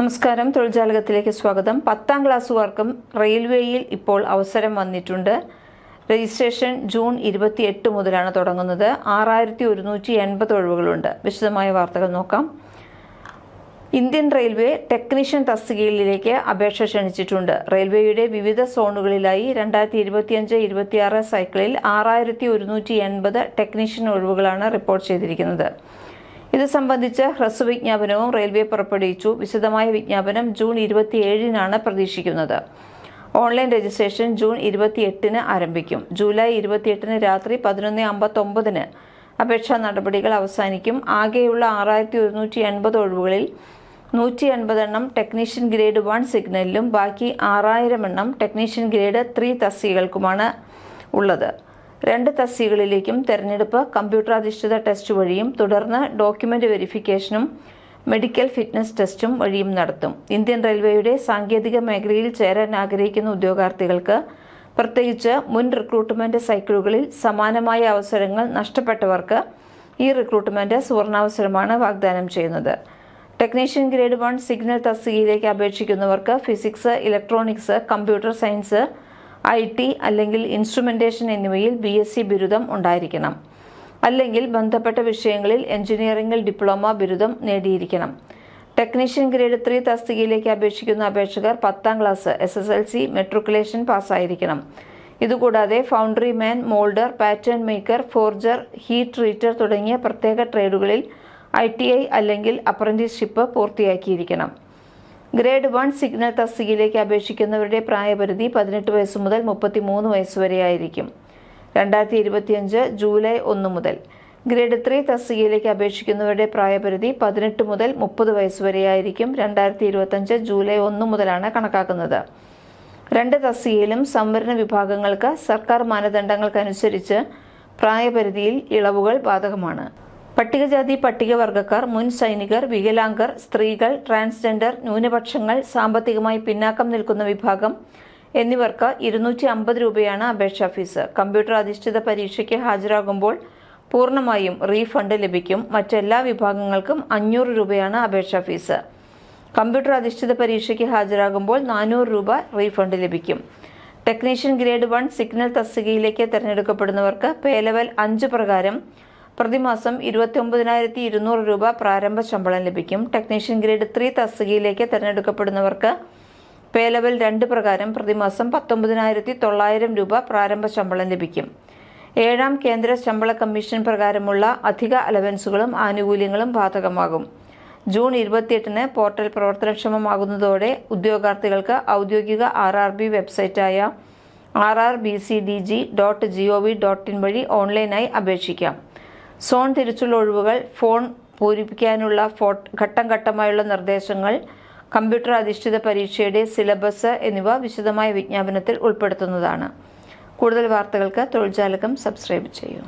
നമസ്കാരം. തൊഴിൽജാലകത്തിലേക്ക് സ്വാഗതം. പത്താം ക്ലാസ്സുകാർക്കും റെയിൽവേയിൽ ഇപ്പോൾ അവസരം വന്നിട്ടുണ്ട്. രജിസ്ട്രേഷൻ ജൂൺ ഇരുപത്തിയെട്ട് മുതലാണ് തുടങ്ങുന്നത്. ആറായിരത്തി ഒരുന്നൂറ്റി എൺപത് ഒഴിവുകളുണ്ട്. വിശദമായ വാർത്തകൾ നോക്കാം. ഇന്ത്യൻ റെയിൽവേ ടെക്നീഷ്യൻ തസ്തികയിലേക്ക് അപേക്ഷ ക്ഷണിച്ചിട്ടുണ്ട്. റെയിൽവേയുടെ വിവിധ സോണുകളിലായി രണ്ടായിരത്തി ഇരുപത്തിയഞ്ച് ഇരുപത്തിയാറ് സൈക്കിളിൽ ആറായിരത്തി ഒരുന്നൂറ്റി എൺപത് ടെക്നീഷ്യൻ ഒഴിവുകളാണ് റിപ്പോർട്ട് ചെയ്തിരിക്കുന്നത്. ഇത് സംബന്ധിച്ച് ഹ്രസ്വ വിജ്ഞാപനവും റെയിൽവേ പുറപ്പെടുവിച്ചു. വിശദമായ വിജ്ഞാപനം ജൂൺ ഇരുപത്തിയേഴിനാണ് പ്രതീക്ഷിക്കുന്നത്. ഓൺലൈൻ രജിസ്ട്രേഷൻ ജൂൺ ഇരുപത്തിയെട്ടിന് ആരംഭിക്കും. ജൂലൈ ഇരുപത്തിയെട്ടിന് രാത്രി പതിനൊന്ന് അമ്പത്തൊമ്പതിന് അപേക്ഷാ നടപടികൾ അവസാനിക്കും. ആകെയുള്ള ആറായിരത്തി ഒരുന്നൂറ്റി എൺപത് ഒഴിവുകളിൽ നൂറ്റി എൺപതെണ്ണം ടെക്നീഷ്യൻ ഗ്രേഡ് വൺ സിഗ്നലിലും ബാക്കി ആറായിരം എണ്ണം ടെക്നീഷ്യൻ ഗ്രേഡ് ത്രീ തസ്തികകൾക്കുമാണ് ഉള്ളത്. രണ്ട് തസ്തികളിലേക്കും തെരഞ്ഞെടുപ്പ് കമ്പ്യൂട്ടർ അധിഷ്ഠിത ടെസ്റ്റ് വഴിയും തുടർന്ന് ഡോക്യുമെന്റ് വെരിഫിക്കേഷനും മെഡിക്കൽ ഫിറ്റ്നസ് ടെസ്റ്റും വഴിയും നടത്തും. ഇന്ത്യൻ റെയിൽവേയുടെ സാങ്കേതിക മേഖലയിൽ ചേരാൻ ആഗ്രഹിക്കുന്ന ഉദ്യോഗാർത്ഥികൾക്ക് പ്രത്യേകിച്ച് മുൻ റിക്രൂട്ട്മെന്റ് സൈക്കിളുകളിൽ സമാനമായ അവസരങ്ങൾ നഷ്ടപ്പെട്ടവർക്ക് ഈ റിക്രൂട്ട്മെന്റ് സുവർണാവസരമാണ് വാഗ്ദാനം ചെയ്യുന്നത്. ടെക്നീഷ്യൻ ഗ്രേഡ് വൺ സിഗ്നൽ തസ്തികയിലേക്ക് അപേക്ഷിക്കുന്നവർക്ക് physics electronics computer science I T അല്ലെങ്കിൽ ഇൻസ്ട്രുമെന്റേഷൻ എന്നിവയിൽ ബി എസ് സി ബിരുദം ഉണ്ടായിരിക്കണം. അല്ലെങ്കിൽ ബന്ധപ്പെട്ട വിഷയങ്ങളിൽ എഞ്ചിനീയറിംഗിൽ ഡിപ്ലോമ ബിരുദം നേടിയിരിക്കണം. ടെക്നീഷ്യൻ ഗ്രേഡ് ത്രീ തസ്തികയിലേക്ക് അപേക്ഷിക്കുന്ന അപേക്ഷകർ പത്താം class S S L C matriculation പാസ്സായിരിക്കണം. ഇതുകൂടാതെ foundry man moulder pattern maker forger heat treater തുടങ്ങിയ പ്രത്യേക ട്രേഡുകളിൽ ഐ ടി ഐ അല്ലെങ്കിൽ അപ്രന്റീസ്ഷിപ്പ് പൂർത്തിയാക്കിയിരിക്കണം. ഗ്രേഡ് വൺ സിഗ്നൽ തസ്തികയിലേക്ക് അപേക്ഷിക്കുന്നവരുടെ പ്രായപരിധി പതിനെട്ട് വയസ്സ് മുതൽ മുപ്പത്തിമൂന്ന് വയസ്സ് വരെയായിരിക്കും. രണ്ടായിരത്തി ഇരുപത്തിയഞ്ച് ജൂലൈ ഒന്ന് മുതൽ. ഗ്രേഡ് ത്രീ തസ്തികയിലേക്ക് അപേക്ഷിക്കുന്നവരുടെ പ്രായപരിധി പതിനെട്ട് മുതൽ മുപ്പത് വയസ്സ് വരെയായിരിക്കും. രണ്ടായിരത്തി ഇരുപത്തഞ്ച് ജൂലൈ ഒന്ന് മുതലാണ് കണക്കാക്കുന്നത്. രണ്ട് തസ്തികയിലും സംവരണ വിഭാഗങ്ങൾക്ക് സർക്കാർ മാനദണ്ഡങ്ങൾക്കനുസരിച്ച് പ്രായപരിധിയിൽ ഇളവുകൾ ബാധകമാണ്. പട്ടികജാതി പട്ടികവർഗക്കാർ മുൻ സൈനികർ വികലാംഗർ സ്ത്രീകൾ ട്രാൻസ്ജെൻഡർ ന്യൂനപക്ഷങ്ങൾ സാമ്പത്തികമായി പിന്നാക്കം നിൽക്കുന്ന വിഭാഗം എന്നിവർക്ക് ഇരുന്നൂറ്റി അമ്പത് രൂപയാണ് അപേക്ഷാ ഫീസ്. കമ്പ്യൂട്ടർ അധിഷ്ഠിത പരീക്ഷയ്ക്ക് ഹാജരാകുമ്പോൾ പൂർണമായും റീഫണ്ട് ലഭിക്കും. മറ്റെല്ലാ വിഭാഗങ്ങൾക്കും അഞ്ഞൂറ് രൂപയാണ് അപേക്ഷാ ഫീസ്. കമ്പ്യൂട്ടർ അധിഷ്ഠിത പരീക്ഷയ്ക്ക് ഹാജരാകുമ്പോൾ നാനൂറ് രൂപ റീഫണ്ട് ലഭിക്കും. ടെക്നീഷ്യൻ ഗ്രേഡ് വൺ സിഗ്നൽ തസ്തികയിലേക്ക് തിരഞ്ഞെടുക്കപ്പെടുന്നവർക്ക് പേ ലെവൽ അഞ്ച് പ്രകാരം പ്രതിമാസം ഇരുപത്തി ഒമ്പതിനായിരത്തി ഇരുന്നൂറ് രൂപ പ്രാരംഭ ശമ്പളം ലഭിക്കും. ടെക്നീഷ്യൻ ഗ്രേഡ് ത്രീ തസ്തികയിലേക്ക് തിരഞ്ഞെടുക്കപ്പെടുന്നവർക്ക് പേ ലെവൽ രണ്ട് പ്രകാരം പ്രതിമാസം പത്തൊമ്പതിനായിരത്തി തൊള്ളായിരം രൂപ പ്രാരംഭ ശമ്പളം ലഭിക്കും. ഏഴാം കേന്ദ്ര ശമ്പള കമ്മീഷൻ പ്രകാരമുള്ള അധിക അലവൻസുകളും ആനുകൂല്യങ്ങളും ബാധകമാകും. ജൂൺ ഇരുപത്തിയെട്ടിന് പോർട്ടൽ പ്രവർത്തനക്ഷമമാകുന്നതോടെ ഉദ്യോഗാർത്ഥികൾക്ക് ഔദ്യോഗിക R R B വെബ്സൈറ്റായ R R B C D G dot G O V dot in വഴി ഓൺലൈനായി അപേക്ഷിക്കാം. സോൺ തിരിച്ചുള്ള ഒഴിവുകൾ ഫോൺ പൂരിപ്പിക്കാനുള്ള ഘട്ടം ഘട്ടമായുള്ള നിർദ്ദേശങ്ങൾ കമ്പ്യൂട്ടർ അധിഷ്ഠിത പരീക്ഷയുടെ സിലബസ് എന്നിവ വിശദമായ വിജ്ഞാപനത്തിൽ ഉൾപ്പെടുത്തുന്നതാണ്. കൂടുതൽ വാർത്തകൾക്ക് തൊഴിൽജാലകം സബ്സ്ക്രൈബ് ചെയ്യൂ.